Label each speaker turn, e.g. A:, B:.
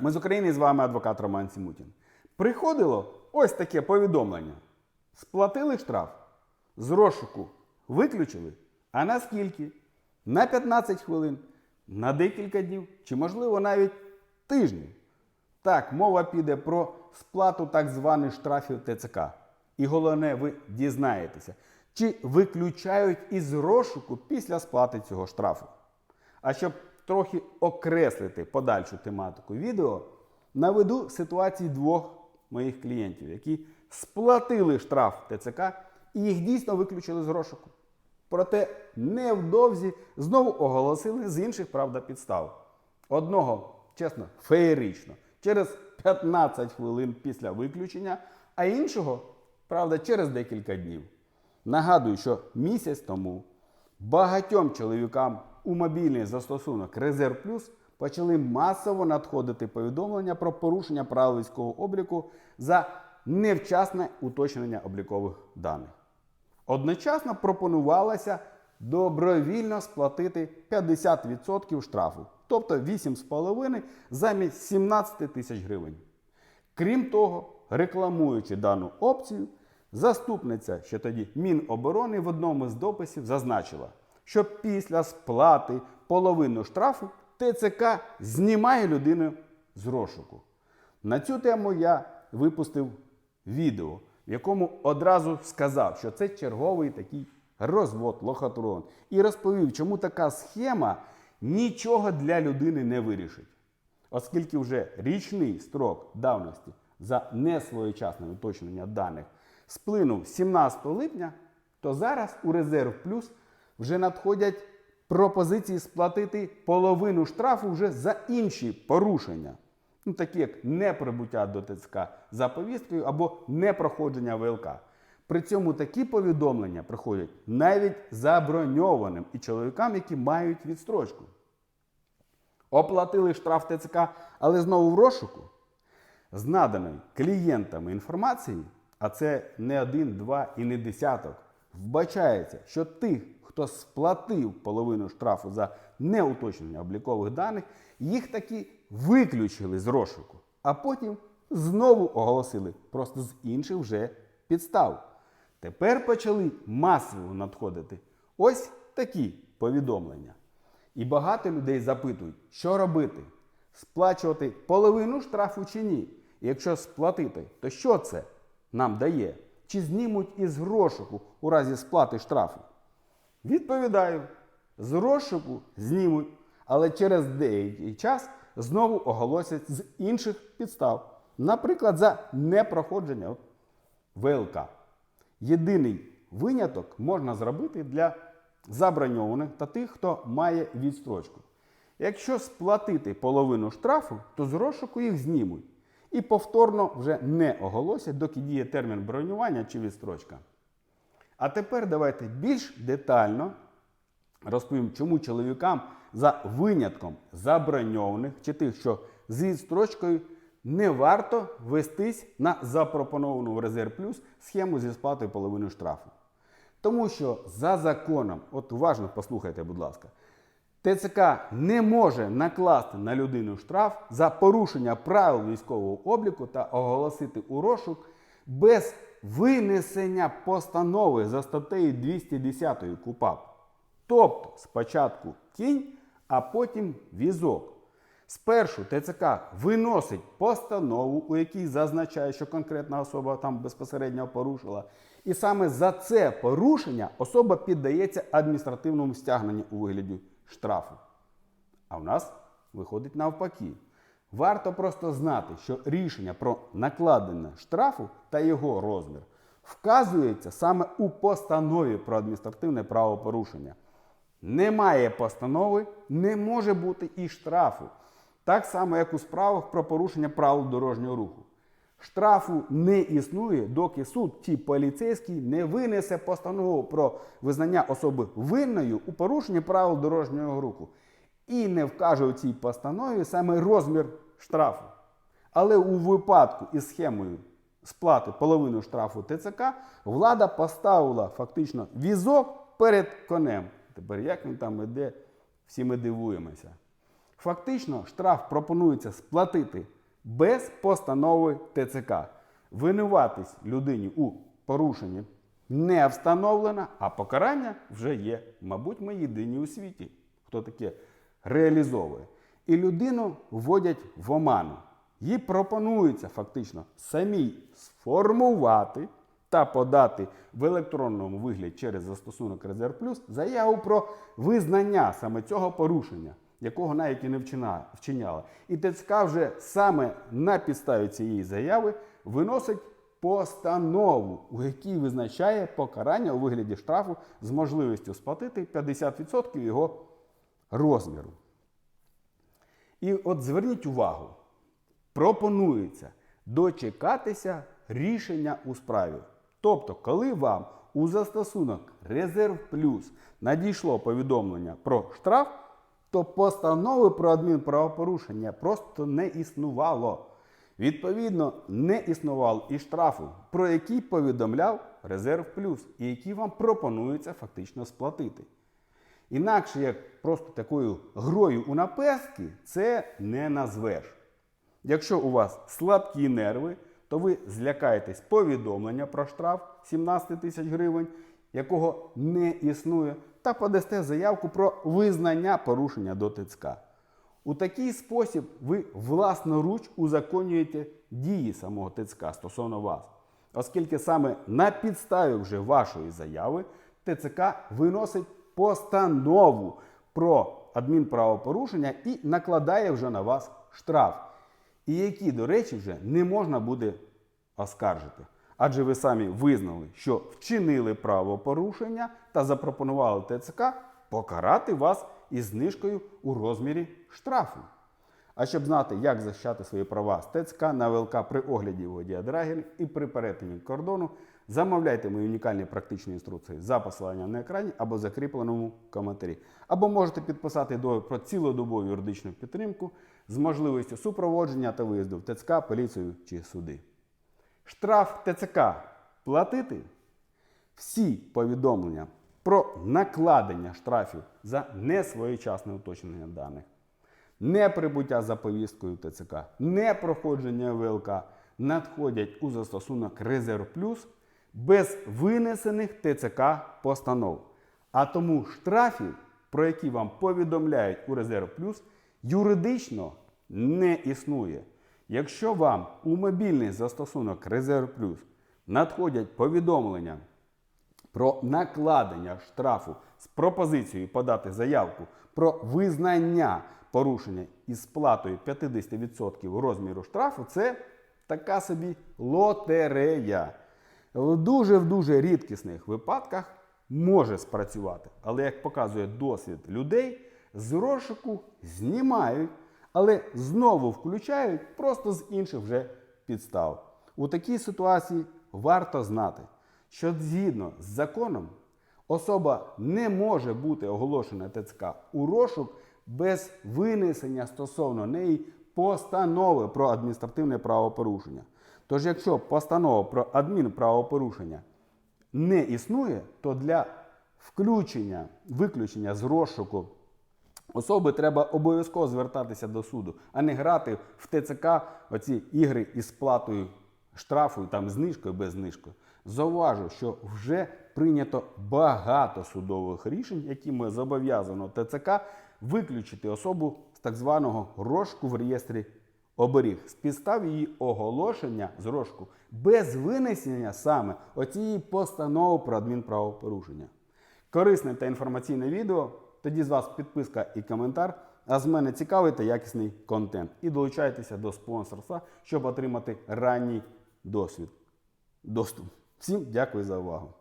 A: Ми з України з вами адвокат Роман Сімутін. Приходило ось таке повідомлення. Сплатили штраф, з розшуку виключили. А на скільки? На 15 хвилин, на декілька днів чи, можливо, навіть тижнів. Так, мова піде про сплату так званих штрафів ТЦК. І головне, ви дізнаєтеся, чи виключають із розшуку після сплати цього штрафу. А щоб трохи окреслити подальшу тематику відео, наведу ситуації двох моїх клієнтів, які сплатили штраф ТЦК і їх дійсно виключили з розшуку. Проте невдовзі знову оголосили з інших правда підстав. Одного, чесно, феєрично, через 15 хвилин після виключення, а іншого, правда, через декілька днів. Нагадую, що місяць тому багатьом чоловікам у мобільний застосунок Резерв Плюс почали масово надходити повідомлення про порушення правил військового обліку за невчасне уточнення облікових даних. Одночасно пропонувалося добровільно сплатити 50% штрафу, тобто 8,5 замість 17 тисяч гривень. Крім того, рекламуючи дану опцію, заступниця, що тоді Міноборони в одному з дописів зазначила, що після сплати половину штрафу ТЦК знімає людину з розшуку. На цю тему я випустив відео, в якому одразу сказав, що це черговий такий розвод, лохотрон, і розповів, чому така схема нічого для людини не вирішить. Оскільки вже річний строк давності за несвоєчасне уточнення даних сплинув 17 липня, то зараз у Резерв Плюс вже надходять пропозиції сплатити половину штрафу вже за інші порушення. Ну, такі як неприбуття до ТЦК за повісткою або непроходження ВЛК. При цьому такі повідомлення приходять навіть заброньованим і чоловікам, які мають відстрочку. Оплатили штраф ТЦК, але знову в розшуку. З наданої клієнтами інформації, а це не один, два і не десяток, вбачається, що тих, хто сплатив половину штрафу за неуточнення облікових даних, їх таки виключили з розшуку, а потім знову оголосили просто з інших вже підстав. Тепер почали масово надходити ось такі повідомлення. І багато людей запитують, що робити? Сплачувати половину штрафу чи ні? І якщо сплатити, то що це нам дає? Чи знімуть із розшуку у разі сплати штрафу? Відповідаю, з розшуку знімуть, але через деякий час знову оголосять з інших підстав. Наприклад, за непроходження ВЛК. Єдиний виняток можна зробити для заброньованих та тих, хто має відстрочку. Якщо сплатити половину штрафу, то з розшуку їх знімуть і повторно вже не оголосять, доки діє термін бронювання чи відстрочка. А тепер давайте більш детально розповім, чому чоловікам за винятком заброньованих чи тих, що з відстрочкою, не варто вестись на запропоновану в Резерв Плюс схему зі сплатою половини штрафу. Тому що за законом, от уважно послухайте, будь ласка, ТЦК не може накласти на людину штраф за порушення правил військового обліку та оголосити у розшук без винесення постанови за статтею 210 КУПАП. Тобто спочатку кінь, а потім візок. Спершу ТЦК виносить постанову, у якій зазначає, що конкретна особа там безпосередньо порушила. І саме за це порушення особа піддається адміністративному стягненню у вигляді штрафу. А в нас виходить навпаки. Варто просто знати, що рішення про накладення штрафу та його розмір вказується саме у постанові про адміністративне правопорушення. Немає постанови, не може бути і штрафу. Так само, як у справах про порушення правил дорожнього руху. Штрафу не існує, доки суд чи поліцейський не винесе постанову про визнання особи винною у порушенні правил дорожнього руху і не вкаже у цій постанові саме розмір штрафу. Але у випадку із схемою сплати половину штрафу ТЦК влада поставила фактично візок перед конем. Тепер як він там іде, всі ми дивуємося. Фактично, штраф пропонується сплатити без постанови ТЦК. Винуватись людині у порушенні не встановлено, а покарання вже є. Мабуть, ми єдині у світі, хто таке реалізовує. І людину вводять в оману. Їй пропонується фактично самій сформувати та подати в електронному вигляді через застосунок Резерв Плюс заяву про визнання саме цього порушення, якого навіть і не вчиняла. І ТЦК вже саме на підставі цієї заяви виносить постанову, у якій визначає покарання у вигляді штрафу з можливістю сплатити 50% його розміру. І от зверніть увагу, пропонується дочекатися рішення у справі. Тобто, коли вам у застосунок Резерв Плюс надійшло повідомлення про штраф, то постанови про адмінправопорушення просто не існувало. Відповідно, не існувало і штрафу, про який повідомляв Резерв Плюс, і який вам пропонується фактично сплатити. Інакше як просто такою грою у напестки, це не назвеш. Якщо у вас слабкі нерви, то ви злякаєтесь повідомлення про штраф 17 тисяч гривень, якого не існує, та подасте заявку про визнання порушення до ТЦК. У такий спосіб ви власноруч узаконюєте дії самого ТЦК стосовно вас, оскільки саме на підставі вже вашої заяви ТЦК виносить постанову про адмінправопорушення і накладає вже на вас штраф, і які, до речі, вже не можна буде оскаржити. Адже ви самі визнали, що вчинили правопорушення та запропонували ТЦК покарати вас із знижкою у розмірі штрафу. А щоб знати, як захищати свої права з ТЦК на ВЛК при огляді водія драгер і при перетині кордону, замовляйте мої унікальні практичні інструкції за посиланням на екрані або закріпленому коментарі. Або можете підписати договір про цілодобову юридичну підтримку з можливістю супроводження та виїзду в ТЦК, поліцію чи суди. Штраф ТЦК платити всі повідомлення про накладення штрафів за несвоєчасне уточнення даних, неприбуття за повісткою ТЦК, непроходження ВЛК надходять у застосунок Резерв Плюс без винесених ТЦК постанов. А тому штрафів, про які вам повідомляють у Резерв Плюс, юридично не існує. Якщо вам у мобільний застосунок Резерв Плюс надходять повідомлення про накладення штрафу з пропозицією подати заявку про визнання порушення із сплатою 50% розміру штрафу, це така собі лотерея. В дуже в дуже рідкісних випадках може спрацювати. Але як показує досвід людей, з розшуку знімають, але знову включають просто з інших вже підстав. У такій ситуації варто знати, що згідно з законом особа не може бути оголошена ТЦК у розшук без винесення стосовно неї постанови про адміністративне правопорушення. Тож, якщо постанова про адмінправопорушення не існує, то для включення, виключення з розшуку особи треба обов'язково звертатися до суду, а не грати в ТЦК оці ігри із сплатою штрафу, там знижкою без знижкою. Зауважу, що вже прийнято багато судових рішень, якими зобов'язано ТЦК виключити особу з так званого розшуку в реєстрі оберіг з підстав її оголошення з без винесення саме оцієї постанови про адмінправопорушення. Корисне та інформаційне відео. Тоді з вас підписка і коментар. А з мене цікавий та якісний контент. І долучайтеся до спонсорства, щоб отримати ранній досвід. Доступ. Всім дякую за увагу.